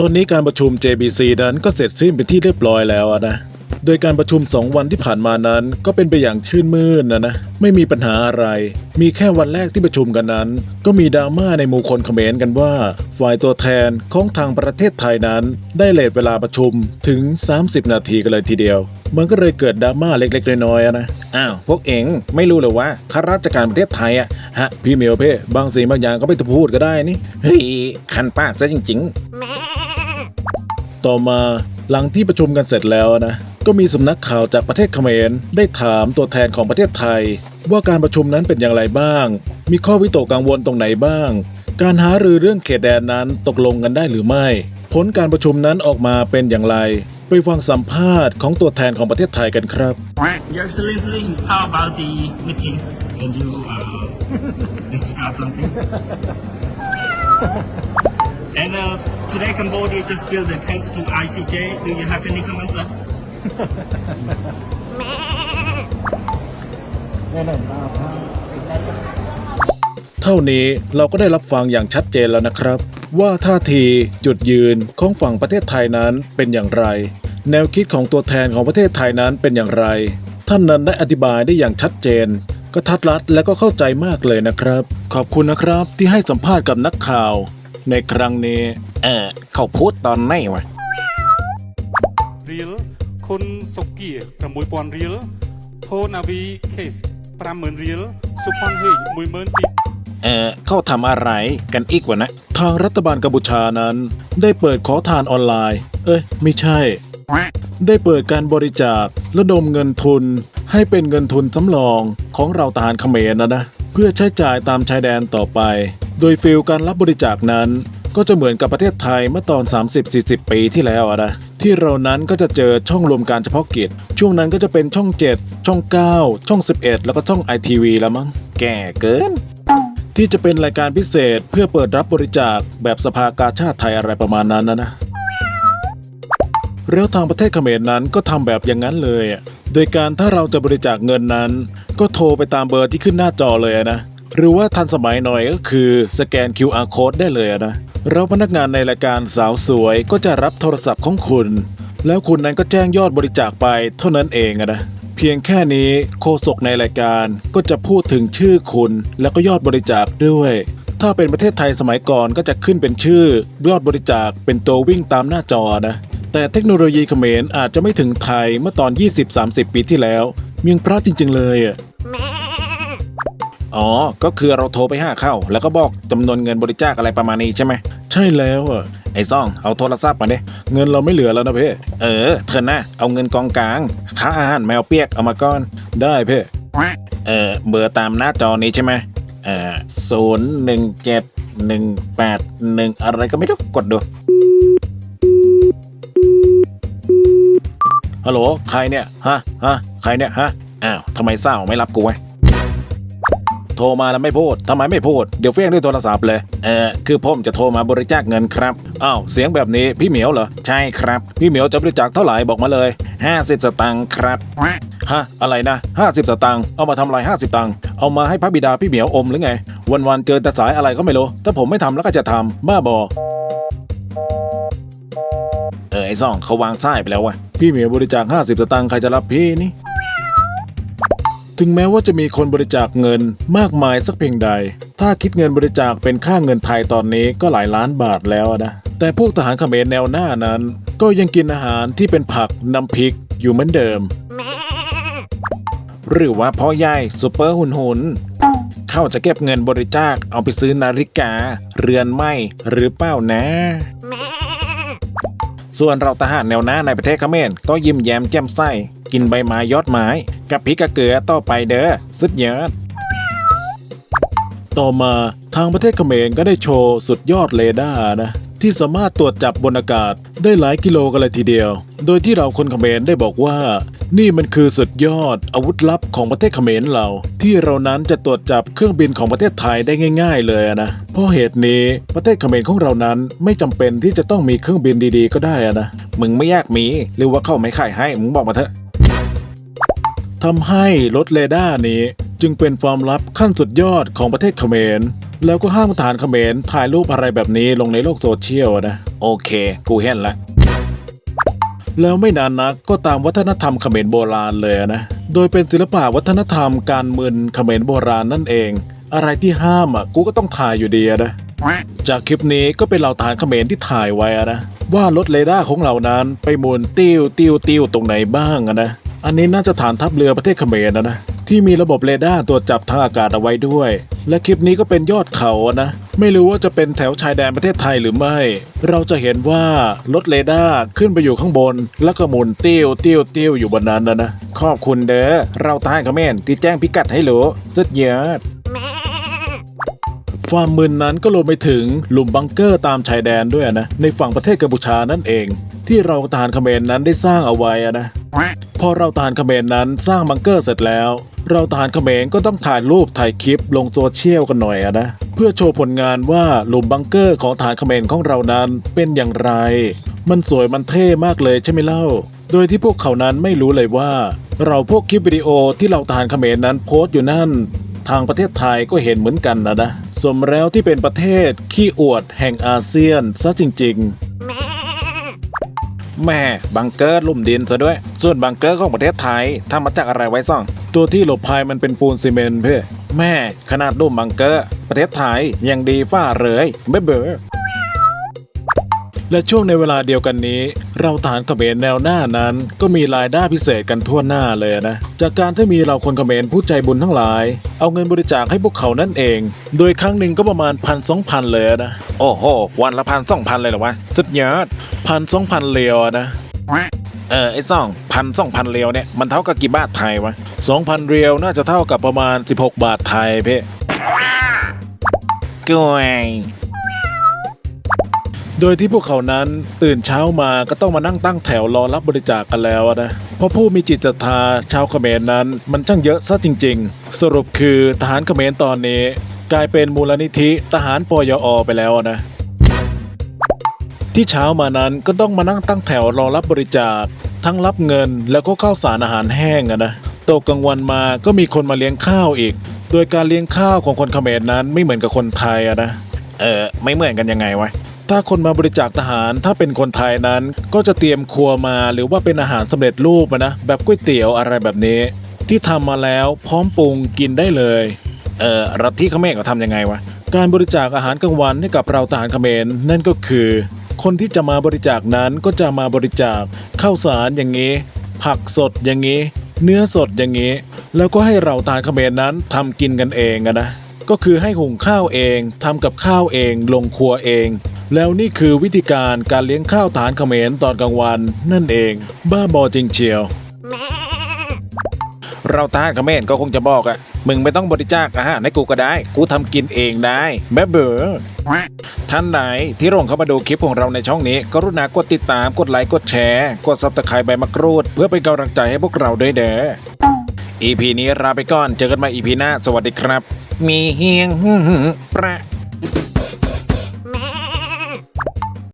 ตอนนี้การประชุม JBC นั้นก็เสร็จสิ้นเป็นที่เรียบร้อยแล้วอะนะ โดยการประชุม 2 วันที่ผ่านมานั้นก็เป็นไปอย่างชื่นมื่นนะนะ ไม่มีปัญหาอะไร มีแค่วันแรกที่ประชุมกันนั้น ก็มีดราม่าในหมู่คนเขมรกันว่า ฝ่ายตัวแทนของทางประเทศไทยนั้น ได้เลทเวลาประชุมถึง 30 นาทีกันเลยทีเดียวมันก็เลยเกิดดราม่าเล็กๆ น้อยๆอะนะ อ้าว พวกเอ๋งไม่รู้เลยว่าข้าราชการประเทศไทยอะฮะ พี่เหมียวเพ่บางสิ่งบางอย่างก็ไม่ต้องพูดก็ได้นี่ เฮ้ย คันปากซะจริง ๆ ต่อมาหลังที่ประชุมกันเสร็จแล้วนะ ก็มีสำนักข่าวจากประเทศเขมรได้ถามตัวแทนของประเทศไทย ว่าการประชุมนั้นเป็นอย่างไรบ้าง มีข้อวิตกกังวลตรงไหนบ้าง การหารือเรื่องเขตแดนนั้นตกลงกันได้หรือไม่ ผลการประชุมนั้นออกมาเป็นอย่างไร ไปฟังสัมภาษณ์ของตัวแทนของประเทศไทยกันครับ Your Excellency, how about the meeting? Can you uh, describe something? And uh, today Cambodia just filed the case to ICJ. Do you have any comments? Sir? เท่านี้เราก็ได้รับฟังอย่างชัดเจนแล้วนะครับ ว่าท่าทีจุดยืนของฝั่งประเทศไทยนั้นเป็นอย่างไร แนวคิดของตัวแทนของประเทศไทยนั้นเป็นอย่างไร ท่านนั้นได้อธิบายได้อย่างชัดเจน ก็ทัดรัดและก็เข้าใจมากเลยนะครับ ขอบคุณนะครับที่ให้สัมภาษณ์กับนักข่าว ในครั้งนี้ เออเขาพูดตอนไหนวะรีลคนสกีประมวยปอนรีลโทนาวีเคสประเมินรีลสุพรรณเฮงมวยเมินตีเออเขาทำอะไรกันอีกวะนะ ทางรัฐบาลกัมพูชานั้น ได้เปิดขอทานออนไลน์ เอ้ย ไม่ใช่ ได้เปิดการบริจาคระดมเงินทุน ให้เป็นเงินทุนสำรองของเราทหารเขมรนะนะ เพื่อใช้จ่ายตามชายแดนต่อไป โดยฟิลการรับบริจาคนั้น ก็จะเหมือนกับประเทศไทยเมื่อตอน 30-40 ปีที่แล้วนะที่เรานั้นก็จะเจอช่องรวมการเฉพาะกิจ ช่วงนั้นก็จะเป็นช่อง 7 ช่อง 9 ช่อง 11 แล้วก็ช่อง ITV แล้วมั้งแก่เกิน ที่จะเป็นรายการพิเศษเพื่อเปิดรับบริจาคแบบสภากาชาติไทยอะไรประมาณนั้นนะนะแล้วทางประเทศเขมรนั้นก็ทำแบบอย่างนั้นเลย โดยการถ้าเราจะบริจาคเงินนั้น ก็โทรไปตามเบอร์ที่ขึ้นหน้าจอเลยนะ หรือว่าทันสมัยหน่อยก็คือสแกน QR code ได้เลยนะแล้วพนักงานในรายการสาวสวยก็จะรับโทรศัพท์ของคุณ แล้วคุณนั้นก็แจ้งยอดบริจาคไปเท่านั้นเองนะเพียงแค่นี้โฆษกในรายการก็จะพูดถึงชื่อคุณ แล้วก็ยอดบริจาคด้วย ถ้าเป็นประเทศไทยสมัยก่อนก็จะขึ้นเป็นชื่อยอดบริจาคเป็นตัววิ่งตามหน้าจอนะ แต่เทคโนโลยีเขมรอาจจะไม่ถึงไทยเมื่อตอน 20-30 ปีที่แล้ว เมียงพระจริง ๆ เลยอะ อ๋อ ก็คือเราโทรไปห้าเข้า แล้วก็บอกจำนวนเงินบริจาคอะไรประมาณนี้ใช่ไหม ใช่แล้วอะไอ้ซ่อง เอาโทรศัพท์มาดิเงินเราไม่เหลือแล้วนะเพ่เออ เธอนะเอาเงินกองกลางค่าอาหารแมวเปียกเอามาก่อน ได้เพ่เออเบอร์ตามหน้าจอนี้ใช่ไหมเออศูนย์หนึ่งเจ็ดหนึ่งแปดหนึ่งอะไรก็ไม่รู้กดดูฮัลโหลใครเนี่ยฮะฮะใครเนี่ยฮะอ้าวทำไมเศร้าไม่รับกูวะ โทรมาแล้วไม่พูดทำไมไม่พูด เดี๋ยวเฟี้ยงด้วยโทรศัพท์เลย เออ คือผมจะโทรมาบริจาคเงินครับ อ้าว เสียงแบบนี้พี่เหมียวเหรอ ใช่ครับ พี่เหมียวจะบริจาคเท่าไหร่บอกมาเลย 50 สตางค์ครับ ฮะ อะไรนะ 50 สตางค์ เอามาทำอะไร50 ตังค์ เอามาให้พระบิดาพี่เหมียวอมหรือไง วันๆเจอแต่สายอะไรก็ไม่รู้ ถ้าผมไม่ทำแล้วก็จะทำบ้าบอเออไอ้ซ่องเขาวางสายไปแล้ววะพี่เหมียวบริจาค50 สตางค์ใครจะรับพี่นี่ ถึงแม้ว่าจะมีคนบริจาคเงินมากมายสักเพียงใด ถ้าคิดเงินบริจาคเป็นค่าเงินไทยตอนนี้ก็หลายล้านบาทแล้วนะ แต่พวกทหารเขมรแนวหน้านั้น ก็ยังกินอาหารที่เป็นผักน้ำพริกอยู่เหมือนเดิม หรือว่าพ่อใหญ่ซูเปอร์หุนหุนเข้าจะเก็บเงินบริจาคเอาไปซื้อนาฬิกา เรือนไหมหรือเปล่านะส่วนเราทหารแนวหน้าในประเทศเขมรก็ยิ้มแย้มแจ่มใสกินใบไม้ยอดไม้ กับพริกกะเกลือต่อไปเด้อสุดยอดต่อมาทางประเทศเขมรก็ได้โชว์สุดยอดเรดาร์นะ ที่สามารถตรวจจับบนอากาศได้หลายกิโลกันเลยทีเดียว โดยที่เราคนเขมรได้บอกว่า นี่มันคือสุดยอดอาวุธลับของประเทศเขมรเรา ที่เรานั้นจะตรวจจับเครื่องบินของประเทศไทยได้ง่าย ๆ เลยนะเพราะเหตุนี้ประเทศเขมรของเรานั้นไม่จำเป็นที่จะต้องมีเครื่องบินดีๆ ก็ได้นะมึงไม่อยากมีหรือว่าเข้าไม่ขายให้มึงบอกมาเถอะ ทำให้รถเรดาร์นี้จึงเป็นความลับขั้นสุดยอดของประเทศเขมร แล้วก็ห้ามทหารเขมรถ่ายรูปอะไรแบบนี้ลงในโลกโซเชียลนะ โอเค กูเห็นละ แล้วไม่นานนักก็ตามวัฒนธรรมเขมรโบราณเลยนะ โดยเป็นศิลปะวัฒนธรรมการมึนเขมรโบราณนั่นเอง อะไรที่ห้ามอะกูก็ต้องถ่ายอยู่ดีนะจากคลิปนี้ก็เป็นเราฐานเขมรที่ถ่ายไว้อะนะว่ารถเรดาร์ของเรานั้นไปหมุนติ้วติ้วติ้วตรงไหนบ้างนะ อันนี้น่าจะฐานทัพเรือประเทศเขมรนะนะที่มีระบบเรดาร์ตรวจจับทางอากาศเอาไว้ด้วย และคลิปนี้ก็เป็นยอดเขาอะนะไม่รู้ว่าจะเป็นแถวชายแดนประเทศไทยหรือไม่ เราจะเห็นว่ารถเรดาร์ขึ้นไปอยู่ข้างบน แล้วก็หมุนติ้วติ้วติ้วอยู่บนนั้นนะนะขอบคุณเด้อเราทหารเขมรที่แจ้งพิกัดให้รู้สุดยอด ความมึนนั้นก็รวมไปถึงหลุมบังเกอร์ตามชายแดนด้วยนะ ในฝั่งประเทศกัมพูชานั่นเอง ที่เราทหารเขมรนั้นได้สร้างเอาไว้อะนะ พอเราทหารเขมรนั้นสร้างบังเกอร์เสร็จแล้ว เราทหารเขมรก็ต้องถ่ายรูปถ่ายคลิปลงโซเชียลกันหน่อยอะนะ เพื่อโชว์ผลงานว่าหลุมบังเกอร์ของทหารเขมรของเรานั้นเป็นอย่างไร มันสวยมันเท่มากเลยใช่ไหมเล่า โดยที่พวกเขานั้นไม่รู้เลยว่า เราพวกคลิปวิดีโอที่เราทหารเขมรนั้นโพสต์อยู่นั่น ทางประเทศไทยก็เห็นเหมือนกันนะนะ สมแล้วที่เป็นประเทศขี้อวดแห่งอาเซียนซะจริง ๆ แม่บังเกอร์ลุ่มดินซะด้วย ส่วนบังเกอร์ของประเทศไทยทำมาจากอะไรไว้ซ่อง ตัวที่หลบภัยมันเป็นปูนซีเมนต์เพ่แม่ขนาดลุ่มบังเกอร์ ประเทศไทยยังดีฝ้าเลยเบ้อเบ้อ และช่วงในเวลาเดียวกันนี้ เราฐานเขมรแนวหน้านั้น ก็มีรายได้พิเศษกันทั่วหน้าเลยนะ จากการที่มีเราคนเขมรผู้ใจบุญทั้งหลาย เอาเงินบริจาคให้พวกเขานั่นเอง โดยครั้งหนึ่งก็ประมาณพันสองพันเลยนะ โอ้โห วันละพันสองพันเลยเหรอวะ สุดยอดพันสองพันเลียวอะนะเออไอ้สองพันสองพันเรียวเนี่ยมันเท่ากับกี่บาทไทยวะสองพันเรียวน่าจะเท่ากับประมาณ 16 บาทไทยเพ่กล้วย โดยที่พวกเขานั้นตื่นเช้ามาก็ต้องมานั่งตั้งแถวรอรับบริจาคกันแล้วนะ เพราะผู้มีจิตศรัทธาชาวเขมรนั้น มันช่างเยอะซะจริง ๆ สรุปคือทหารเขมรตอนนี้ กลายเป็นมูลนิธิทหารปยอไปแล้วนะที่เช้ามานั้นก็ต้องมานั่งตั้งแถวรอรับบริจาค ทั้งรับเงินแล้วก็ข้าวสารอาหารแห้งนะตกกลางวันมาก็มีคนมาเลี้ยงข้าวอีก โดยการเลี้ยงข้าวของคนเขมรนั้นไม่เหมือนกับคนไทยนะเออไม่เหมือนกันยังไงวะ ถ้าคนมาบริจาคทหารถ้าเป็นคนไทยนั้น ก็จะเตรียมครัวมาหรือว่าเป็นอาหารสำเร็จรูปนะแบบก๋วยเตี๋ยวอะไรแบบนี้ ที่ทำมาแล้วพร้อมปรุงกินได้เลยเออรัฐที่เขมรเขาทำยังไงวะการบริจาคอาหารกลางวันให้กับเราทหารเขมรนั่นก็คือ คนที่จะมาบริจาคนั้นก็จะมาบริจาคข้าวสารอย่างนี้ ผักสดอย่างนี้ เนื้อสดอย่างนี้ แล้วก็ให้เราทหารเขมรนั้นทำกินกันเองนะก็คือให้หุงข้าวเองทำกับข้าวเอง ลงครัวเอง แล้วนี่คือวิธีการการเลี้ยงข้าวฐานเขมรตอนกลางวัน นั่นเอง บ้าบอจริงเชียว เราทหารเขมรก็คงจะบอกอะมึงไม่ต้องบริจาคอาหารให้กูก็ได้ กูทำกินเองได้แม่เบอท่านไหนที่ลงเข้ามาดูคลิปของเราในช่องนี้ กรุณากดติดตามกดไลค์กดแชร์ กดซับสไครต์ใบมะกรูด เพื่อเป็นกำลังใจให้พวกเราด้วยเด้อ EP นี้ลาไปก่อนเจอกันใหม่ EP หน้า สวัสดีครับ มีเฮียงประ